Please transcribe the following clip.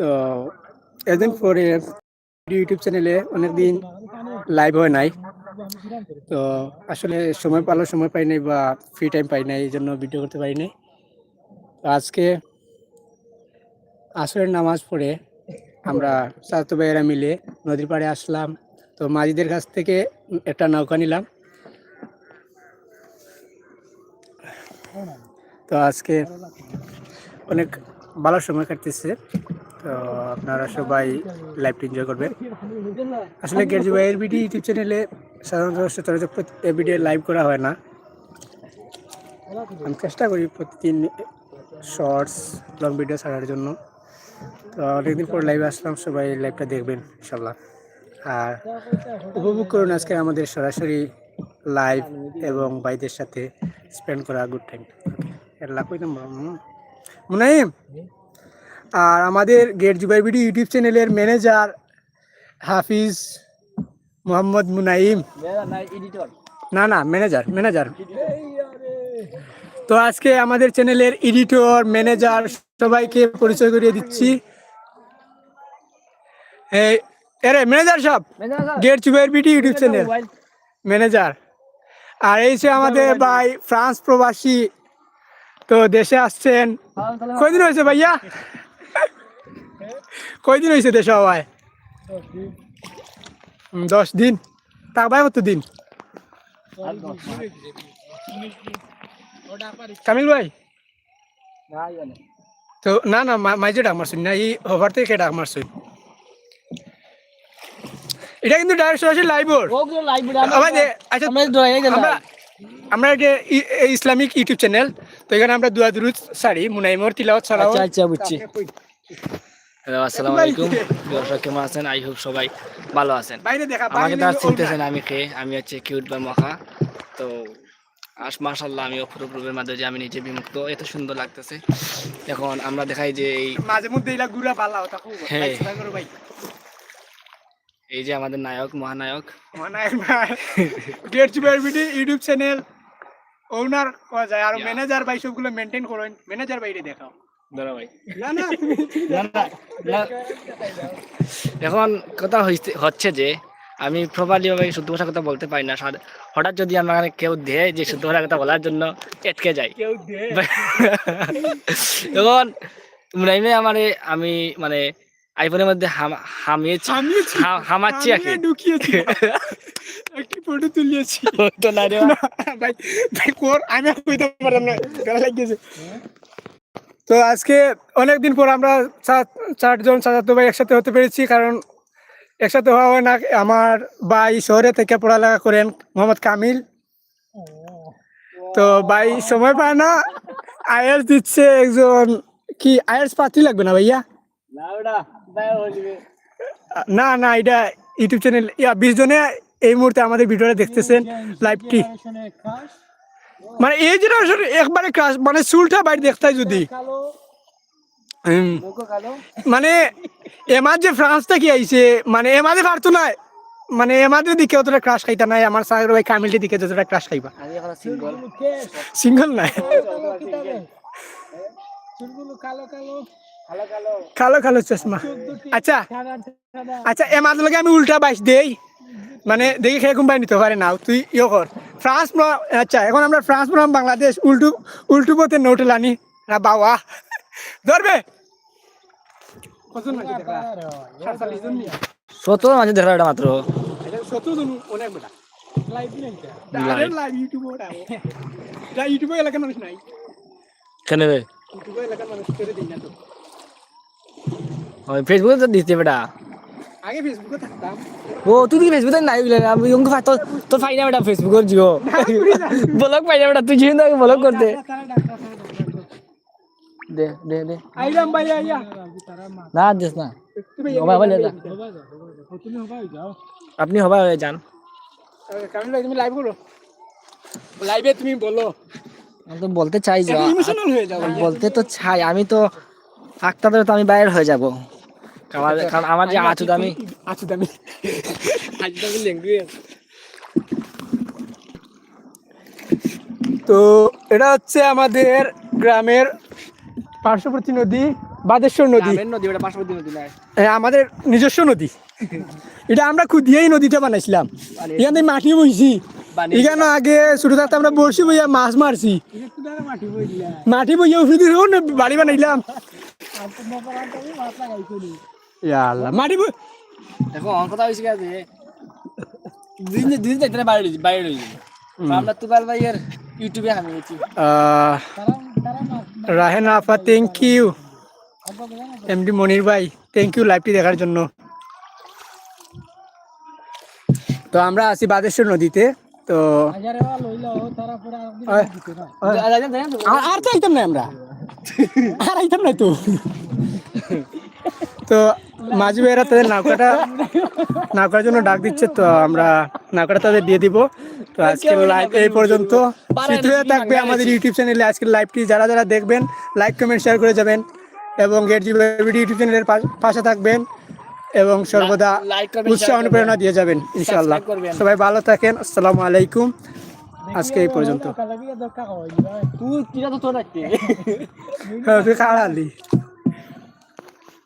তো এদিন পরে ইউটিউব চ্যানেলে অনেকদিন লাইভ হয় নাই। তো আসলে সময় পালো সময় পাই নাই বা ফ্রি টাইম পাই নাই এই জন্য ভিডিও করতে পারি নাই তো আজকে আসরের নামাজ পড়ে আমরা সাত ভাইয়েরা মিলে নদীর পাড়ে আসলাম। তো মাঝিদের কাছ থেকে একটা নৌকা নিলাম। তো আজকে অনেক ভালো সময় কাটতেছে। তো আপনারা সবাই লাইভটি এনজয় করবেন। আসলে গেরজি ভাইয়ের ভিডিও ইউটিউব চ্যানেলে সাধারণত সচরাচর ভিডিও লাইভ করা হয় না। আমি চেষ্টা করি প্রতিদিন শর্টস লং ভিডিও ছাড়ার জন্য। তো অনেকদিন পর লাইভে আসলাম, সবাই লাইভটা দেখবেন, ইনশাল্লাহ। আর উপভোগ করুন আজকে আমাদের সরাসরি লাইভ এবং ভাইদের সাথে স্পেন্ড করা গুড টাইম এর কইতাম মুনাইম? আর আমাদের গেট জুবাই বিডি ইউটিউব চ্যানেলের ম্যানেজার হাফিজ মোহাম্মদ মুনাইম। না না ম্যানেজার ম্যানেজার তো আজকে আমাদের চ্যানেলের এডিটর ম্যানেজার সবাইকে পরিচয় করিয়ে দিচ্ছি। এই এরে ম্যানেজার সব? গেট জুবাইয়ের বিডি ইউটিউব চ্যানেল ম্যানেজার আর এই যে আমাদের ভাই ফ্রান্স প্রবাসী তো দেশে আসছেন। কয়দিন হয়েছে ভাইয়া? কয়দিন হয়েছে দেশে হওয়ায়? দশ দিন। তা ভাই কত দিন? কামিল ভাই? তো না না মাইজে ডাক মারছুন না এই ওভার থেকে ডাক মারছুন এটা কিন্তু ডাইরেক্ট সরাসরি লাইভ আচ্ছা আমরা আমরা এটা ইসলামিক ইউটিউব চ্যানেল তো এখানে আমরা দুয়া দুরুদ সারি মুনাইমর তিলাওয়াত ছাড়াও আচ্ছা আচ্ছা বুঝছি। হ্যালো আসসালামু আলাইকুম। দর্শক কেমন আছেন? আই হোপ সবাই ভালো আছেন। বাইরে দেখা আমাকে তার ওর চিনতেছেন আমি কে। আমি হচ্ছে কিউট বা মখা তো আস মাশাল্লাহ আমি অপরূপ রূপের মাধ্যমে যে আমি নিজে বিমুক্ত। এত সুন্দর লাগতেছে। এখন আমরা দেখাই যে এই মাঝে মধ্যে এলা গুড়া হ্যাঁ। এই যে আমাদের নায়ক মহানায়ক। ভাই। Get video YouTube channel owner করা যায়? আর. ম্যানেজার ভাই সবগুলো মেনটেন করেন। ম্যানেজার বাইরে দেখাও। ধরো ভাই না না না, না, না। এখন কথা হচ্ছে যে আমি প্রপারলি ভাবে শুদ্ধ ভাষা কথা বলতে পারি না। হঠাৎ যদি আমার কেউ দেয় যে শুদ্ধ ভাষা কথা বলার জন্য এটকে দে এখন মুনাইমে আমারে আমি মানে আইফোনের মধ্যে হাম- হামিয়েছি। হামিয়েছি। হামাচ্ছি আর কি ঢুকিয়েছি। একটি ফটো তুলিয়েছি। তো না রে ভাই ভাই কোর আমি কইতে পারলাম না। গালা লাগিয়েছে। তো আজকে অনেকদিন পর আমরা চার- চারজন চাচাতো ভাই একসাথে হতে পেরেছি কারণ একসাথে হওয়া হয় না। আমার ভাই শহরে থেকে পড়ালেখা করেন মোহাম্মদ কামিল। তো ভাই সময় পায় না আয়ার্স দিচ্ছে একজন। কি আয়ার্স পাতি লাগবে না ভাইয়া? না না এটা ইউটিউব চ্যানেল। ইয়া বিশ জনে এই মুহূর্তে আমাদের ভিডিওটা দেখতেছেন লাইভটি মানে এই জেনারেশন একবারে ক্রাশ মানে চুলটা বাইরে দেখতে যদি। মানে এমার যে ফ্রান্স থেকে আইছে মানে এমারে পারতো না মানে এমাদের দিকে অতটা ক্রাশ খাইতা নাই আমার সাগর ভাই কামিলটির দিকে যতটা ক্রাশ খাইবা। সিঙ্গল নাই? কালো কালো চশমা। আচ্ছা আচ্ছা এমার লগে আমি উল্টা বাইশ দেই। মানে দেখি খেয়ে কোনবাই নিতে পারে না তুই ইয়ে কর। ফ্রান্স আচ্ছা এখন আমরা ফ্রান্স বনাম বাংলাদেশ। উল্টু উল্টু পথে নোটে লানি। না বাবা। ধরবে? সত্য মাঝে দেখা এটা মাত্র। জন অনেক বেটা। এ এলাকার মানুষ নাই। কেন রে? এলাকার মানুষ করে না তো। ফেসবুকে তো দিতে বেটা। আগে ফেসবুকে থাকতাম। ও তুই কি ফেসবুকে নাই বলে আমি তোর তোর না বেটা ফেসবুকের জিও। না বেটা তুই জিও ব্লগ করতে? দে দে দে। আইলাম ভাই আইয়া। না দিস না। তুমি হবা হবা আপনি হবা হয়ে যান। ভাই তুমি লাইভ করো। লাইভে তুমি বলো। আমি তো বলতে চাই যে যাও বলতে তো চাই আমি তো আক্তাদের তো আমি বাইরে হয়ে যাব। আমার কারণ আমার যে আচু আমি আচ্ছা দামি আজ দামি ল্যাঙ্গুয়েজ তো এটা হচ্ছে আমাদের গ্রামের পার্শ্ববর্তী নদী বাদেশ্বর নদী। নদী ওটা পার্শ্ববর্তী নদী নয় আমাদের নিজস্ব নদী। এটা আমরা খুদিয়েই নদীটা বানাইছিলাম। এখানে মাটি বইছি। এখানে আগে ছোট থাকতে আমরা বড়শি বইয়া মাছ মারছি। মাটি বইয়া। উঠে দিয়ে বাড়ি বানাইলাম। ইয়া আল্লাহ মাটি দেখো আমার কথা হয়েছে বাইরে আমরা তুবাল ভাইয়ের ইউটিউবে আমি গেছি। আহ, রাহেন আফা থ্যাংক ইউ এমডি মনির ভাই থ্যাংক ইউ লাইভটি দেখার জন্য। তো আমরা আছি বাদেশ্বর নদীতে তো আর- আর তো আইতাম না আমরা। আর আইতাম না তো। তো মাঝি ভাইয়েরা তাদের নৌকাটা নৌকার জন্য ডাক দিচ্ছে তো আমরা নৌকাটা তাদের দিয়ে দিব। তো আজকের লাইভ এই পর্যন্ত। হয়ে থাকবে আমাদের ইউটিউব চ্যানেলে আজকের লাইভটি যারা যারা দেখবেন লাইক কমেন্ট শেয়ার করে যাবেন এবং গেট জি ইউটিউব চ্যানেলের পাশে থাকবেন এবং সর্বদা উৎসাহ অনুপ্রেরণা দিয়ে যাবেন ইনশাআল্লাহ। সবাই ভালো থাকেন। আসসালামু আলাইকুম। আজকে এই পর্যন্ত। তুই কিরা তো তোর রাখতে হ্যাঁ, তুই খাড়ালি